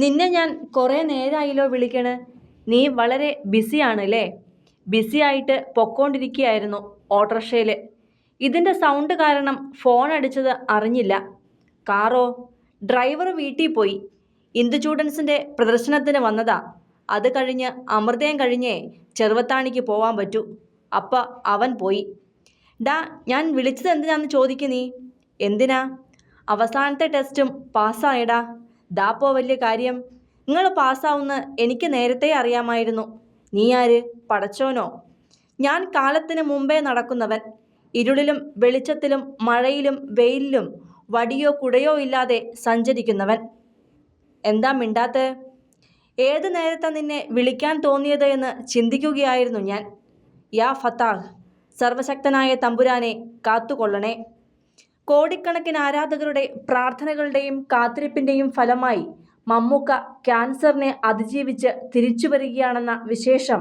നിന്നെ ഞാൻ കുറേ നേരമായില്ലോ വിളിക്കണ്. നീ വളരെ ബിസിയാണ് അല്ലേ ബിസി ആയിട്ട് പൊക്കോണ്ടിരിക്കുകയായിരുന്നു ഓട്ടോറിക്ഷയിൽ ഇതിന്റെ സൗണ്ട് കാരണം ഫോൺ അടിച്ചത് അറിഞ്ഞില്ല. കാറോ? ഡ്രൈവർ വീട്ടിൽ പോയി. ഇന്ദുചൂഡൻസിന്റെ പ്രദർശനത്തിന് വന്നതാ. അത് കഴിഞ്ഞ് അമൃതയും കഴിഞ്ഞേ ചെറുവത്താണിക്ക് പോവാൻ പറ്റൂ. അപ്പ അവൻ പോയി. ഡാ ഞാൻ വിളിച്ചത് എന്തിനാന്ന് ചോദിക്കുന്നീ എന്തിനാ? അവസാനത്തെ ടെസ്റ്റും പാസ്സായടാ. ദാപ്പോ വലിയ കാര്യം. നിങ്ങൾ പാസ്സാവുന്ന എനിക്ക് നേരത്തെ അറിയാമായിരുന്നു. നീ ആര്? പടച്ചോനോ? ഞാൻ കാലത്തിന് മുമ്പേ നടക്കുന്നവൻ. ഇരുളിലും വെളിച്ചത്തിലും മഴയിലും വെയിലിലും വടിയോ കുടയോ ഇല്ലാതെ സഞ്ചരിക്കുന്നവൻ. എന്താ മിണ്ടാത്ത? ഏത് നേരത്തെ നിന്നെ വിളിക്കാൻ തോന്നിയത് എന്ന് ചിന്തിക്കുകയായിരുന്നു ഞാൻ. യാ ഫത്താഹ് സർവശക്തനായ തമ്പുരാനെ കാത്തുകൊള്ളണേ. കോടിക്കണക്കിന് ആരാധകരുടെ പ്രാർത്ഥനകളുടെയും കാത്തിരിപ്പിന്റെയും ഫലമായി മമ്മൂക്ക ക്യാൻസറിനെ അതിജീവിച്ച് തിരിച്ചു വരികയാണെന്ന വിശേഷം.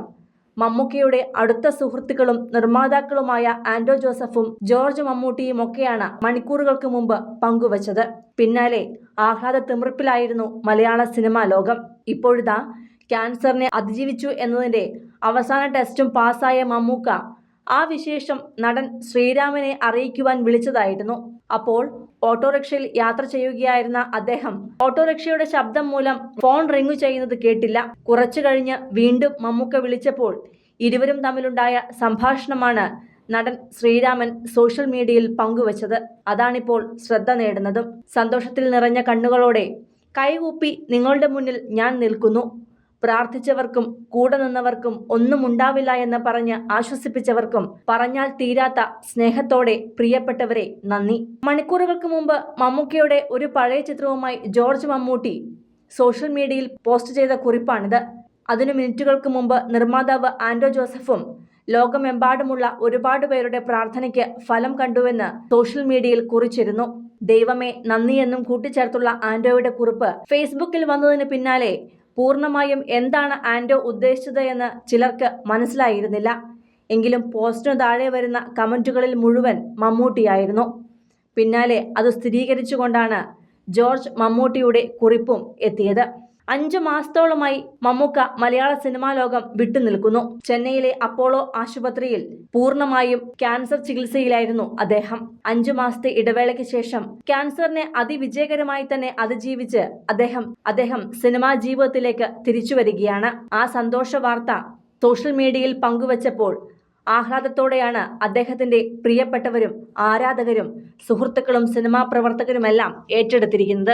മമ്മൂക്കയുടെ അടുത്ത സുഹൃത്തുക്കളും നിർമ്മാതാക്കളുമായ ആൻഡോ ജോസഫും ജോർജ് മമ്മൂട്ടിയും ഒക്കെയാണ് മണിക്കൂറുകൾക്ക് മുമ്പ് പങ്കുവച്ചത്. പിന്നാലെ ആഹ്ലാദ തിമിർപ്പിലായിരുന്നു മലയാള സിനിമാ ലോകം. ഇപ്പോഴിതാ ക്യാൻസറിനെ അതിജീവിച്ചു എന്നതിന്റെ അവസാന ടെസ്റ്റും പാസ്സായ മമ്മൂക്ക ആ വിശേഷം നടൻ ശ്രീരാമനെ അറിയിക്കുവാൻ വിളിച്ചതായിരുന്നു. അപ്പോൾ ഓട്ടോറിക്ഷയിൽ യാത്ര ചെയ്യുകയായിരുന്ന അദ്ദേഹം ഓട്ടോറിക്ഷയുടെ ശബ്ദം മൂലം ഫോൺ റിങ് ചെയ്യുന്നത് കേട്ടില്ല. കുറച്ചു കഴിഞ്ഞ് വീണ്ടും മമ്മൂക്ക വിളിച്ചപ്പോൾ ഇരുവരും തമ്മിലുണ്ടായ സംഭാഷണമാണ് നടൻ ശ്രീരാമൻ സോഷ്യൽ മീഡിയയിൽ പങ്കുവച്ചത്. അതാണിപ്പോൾ ശ്രദ്ധ നേടുന്നതും. സന്തോഷത്തിൽ നിറഞ്ഞ കണ്ണുകളോടെ കൈകൂപ്പി നിങ്ങളുടെ മുന്നിൽ ഞാൻ നിൽക്കുന്നു. പ്രാർത്ഥിച്ചവർക്കും കൂടെ നിന്നവർക്കും ഒന്നും ഉണ്ടാവില്ല എന്ന് പറഞ്ഞ് ആശ്വസിപ്പിച്ചവർക്കും പറഞ്ഞാൽ തീരാത്ത സ്നേഹത്തോടെ പ്രിയപ്പെട്ടവരെ നന്ദി. മണിക്കൂറുകൾക്ക് മുമ്പ് മമ്മൂക്കയുടെ ഒരു പഴയ ചിത്രവുമായി ജോർജ് മമ്മൂട്ടി സോഷ്യൽ മീഡിയയിൽ പോസ്റ്റ് ചെയ്ത കുറിപ്പാണിത്. അതിനു മിനിറ്റുകൾക്ക് മുമ്പ് നിർമ്മാതാവ് ആൻഡോ ജോസഫും ലോകമെമ്പാടുമുള്ള ഒരുപാട് പേരുടെ പ്രാർത്ഥനയ്ക്ക് ഫലം കണ്ടുവെന്ന് സോഷ്യൽ മീഡിയയിൽ കുറിച്ചിരുന്നു. ദൈവമേ നന്ദിയെന്നും കൂട്ടിച്ചേർത്തുള്ള ആൻഡോയുടെ കുറിപ്പ് ഫേസ്ബുക്കിൽ വന്നതിന് പിന്നാലെ പൂർണമായും എന്താണ് ആൻഡോ ഉദ്ദേശിച്ചത് എന്ന് ചിലർക്ക് മനസ്സിലായിരുന്നില്ല. എങ്കിലും പോസ്റ്റിനു താഴെ വരുന്ന കമന്റുകളിൽ മുഴുവൻ മമ്മൂട്ടിയായിരുന്നു. പിന്നാലെ അത് സ്ഥിരീകരിച്ചുകൊണ്ടാണ് ജോർജ് മമ്മൂട്ടിയുടെ കുറിപ്പും എത്തിയത്. അഞ്ചു മാസത്തോളമായി മമ്മൂക്ക മലയാള സിനിമാ ലോകം വിട്ടുനിൽക്കുന്നു ചെന്നൈയിലെ അപ്പോളോ ആശുപത്രിയിൽ പൂർണമായും ക്യാൻസർ ചികിത്സയിലായിരുന്നു അദ്ദേഹം. അഞ്ചു മാസത്തെ ഇടവേളയ്ക്ക് ശേഷം ക്യാൻസറിനെ അതിവിജയകരമായി തന്നെ അതിജീവിച്ച് അദ്ദേഹം അദ്ദേഹം സിനിമാ ജീവിതത്തിലേക്ക് തിരിച്ചു വരികയാണ്. ആ സന്തോഷ വാർത്ത സോഷ്യൽ മീഡിയയിൽ പങ്കുവച്ചപ്പോൾ ആഹ്ലാദത്തോടെയാണ് അദ്ദേഹത്തിന്റെ പ്രിയപ്പെട്ടവരും ആരാധകരും സുഹൃത്തുക്കളും സിനിമാ പ്രവർത്തകരുമെല്ലാം ഏറ്റെടുത്തിരിക്കുന്നത്.